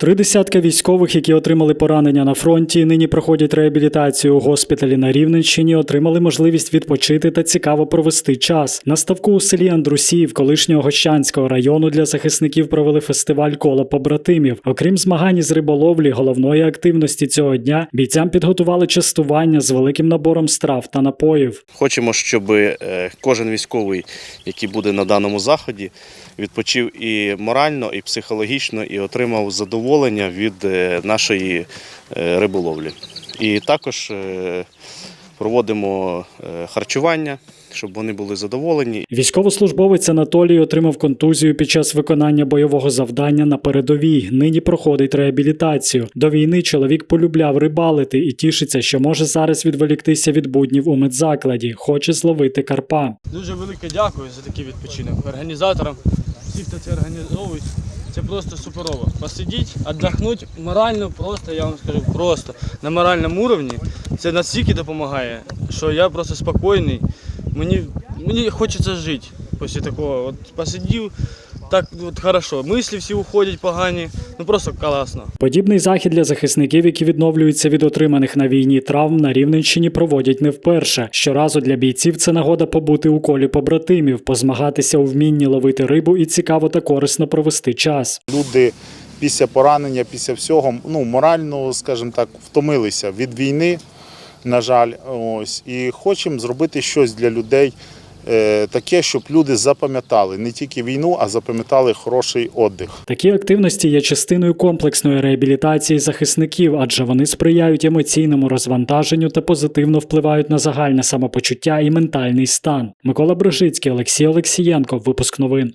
Три десятка військових, які отримали поранення на фронті, нині проходять реабілітацію у госпіталі на Рівненщині, отримали можливість відпочити та цікаво провести час. На ставку у селі Андрусіїв, колишнього Гощанського району, для захисників провели фестиваль коло побратимів. Окрім змагань із риболовлі, головної активності цього дня бійцям підготували частування з великим набором страв та напоїв. Хочемо, щоб е, кожен військовий, який буде на даному заході, відпочив і морально, і психологічно, і отримав задоволення від е, нашої е, риболовлі. І також е, проводимо харчування, щоб вони були задоволені. Військовослужбовець Анатолій отримав контузію під час виконання бойового завдання на передовій. Нині проходить реабілітацію. До війни чоловік полюбляв рибалити і тішиться, що може зараз відволіктися від буднів у медзакладі. Хоче зловити карпа. Дуже велике дякую за такий відпочинок. Організаторам, всі, хто це організовують. Це просто суперово. Посидіть, віддохнути морально, просто я вам скажу, просто на моральному уровні. Це настільки допомагає, що я просто спокійний. Мені, мені хочеться жити після такого. От посидів, так от хорошо. Мислі всі уходять погані, ну просто класно. Подібний захід для захисників, які відновлюються від отриманих на війні травм, на Рівненщині проводять не вперше. Щоразу для бійців це нагода побути у колі побратимів, позмагатися у вмінні ловити рибу і цікаво та корисно провести час. Люди після поранення, після всього, ну морально, скажімо так, втомилися від війни, на жаль, ось і хочемо зробити щось для людей. Е, Таке, щоб люди запам'ятали не тільки війну, а запам'ятали хороший отдих. Такі активності є частиною комплексної реабілітації захисників, адже вони сприяють емоційному розвантаженню та позитивно впливають на загальне самопочуття і ментальний стан. Микола Брожицький, Олексій Олексієнко. Випуск новин.